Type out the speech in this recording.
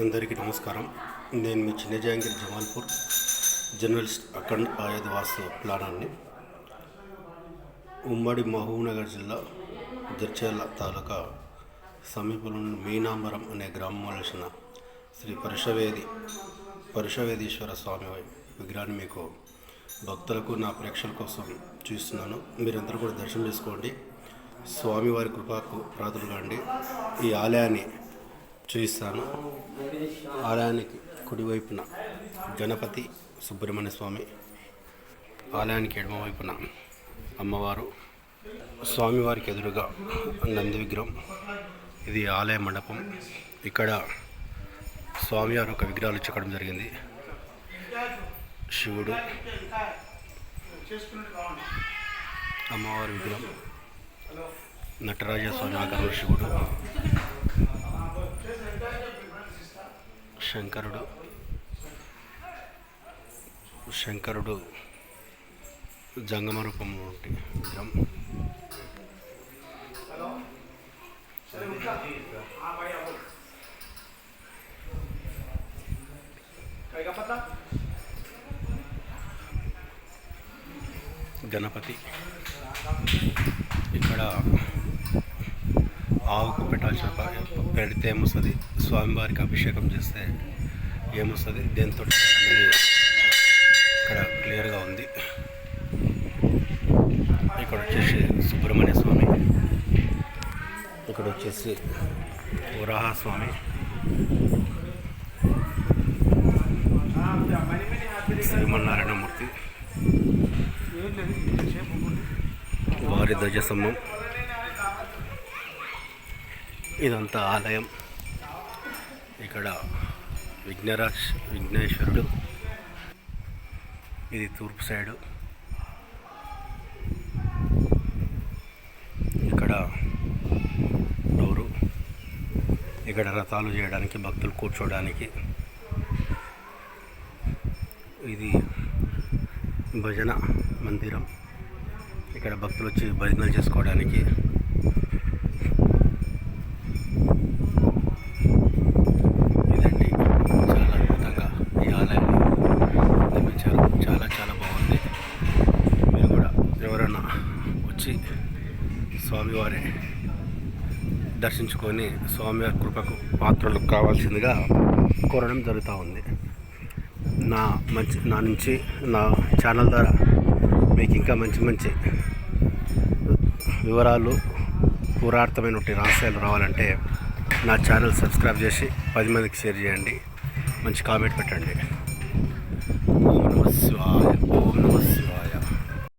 అందరికీ నమస్కారం. నేను మీ చిన్న జహాంగీర్ జమాల్పూర్ జర్నలిస్ట్ అఖండ్ ఆయుధ వాస్తవ ప్లానాన్ని. ఉమ్మడి మహబూబ్నగర్ జిల్లా జడ్చర్ల తాలూకా సమీపంలో మీనాంబరం అనే గ్రామంలో వెలిసిన శ్రీ పరుషవేది పరుషవేదీశ్వర స్వామి విగ్రహాన్ని మీకు భక్తులకు నా ప్రేక్షకుల కోసం చూస్తున్నాను. మీరందరూ కూడా దర్శనం చేసుకోండి. స్వామివారి కృపకు ప్రాతులు కాండి. ఈ ఆలయాన్ని చూపిస్తాను ఆలయానికి కుడివైపున గణపతి సుబ్రహ్మణ్య స్వామి ఆలయానికి ఎడమవైపున అమ్మవారు స్వామివారికి ఎదురుగా నంది విగ్రహం. ఇది ఆలయ మండపం. ఇక్కడ స్వామివారు ఒక విగ్రహాలు చెక్కడం జరిగింది. శివుడు అమ్మవారి విగ్రహం. నటరాజ స్వామి ఆగ్రహం శివుడు. శంకరుడు. శంకరుడు జంగమ రూపంలో వంటి విగ్రహం గణపతి. ఇక్కడ ఆవుకు పెట్టాల్సిన పెడితే ఏమొస్తుంది? స్వామివారికి అభిషేకం చేస్తే ఏమొస్తుంది? దేంతో ఇక్కడ క్లియర్గా ఉంది. ఇక్కడ వచ్చేసి సుబ్రహ్మణ్య స్వామి. ఇక్కడ వచ్చేసి వరాహ స్వామి శ్రీమన్నారాయణమూర్తి. వారి ధ్వజస్తంభం. ఇదంతా ఆలయం. ఇక్కడ విఘ్నరాజ్ విఘ్నేశ్వరుడు. ఇది తూర్పు సైడు. ఇక్కడ డోరు ఇక్కడ రథాలు చేయడానికి భక్తులు కూర్చోడానికి. ఇది భజన మందిరం. ఇక్కడ భక్తులు వచ్చి భజనలు చేసుకోవడానికి వచ్చి స్వామివారి దర్శించుకొని స్వామివారి కృపకు పాత్రలు కావాల్సిందిగా కోరడం జరుగుతూ ఉంది. నా మంచి నా నుంచి నా ఛానల్ ద్వారా మీకు ఇంకా మంచి మంచి వివరాలు పురార్థమైనటువంటి రహస్యాలు రావాలంటే నా ఛానల్ సబ్స్క్రైబ్ చేసి పది మందికి షేర్ చేయండి. మంచి కామెంట్ పెట్టండి. ఓం నమ శివాయ ఓం నమ శివాయ.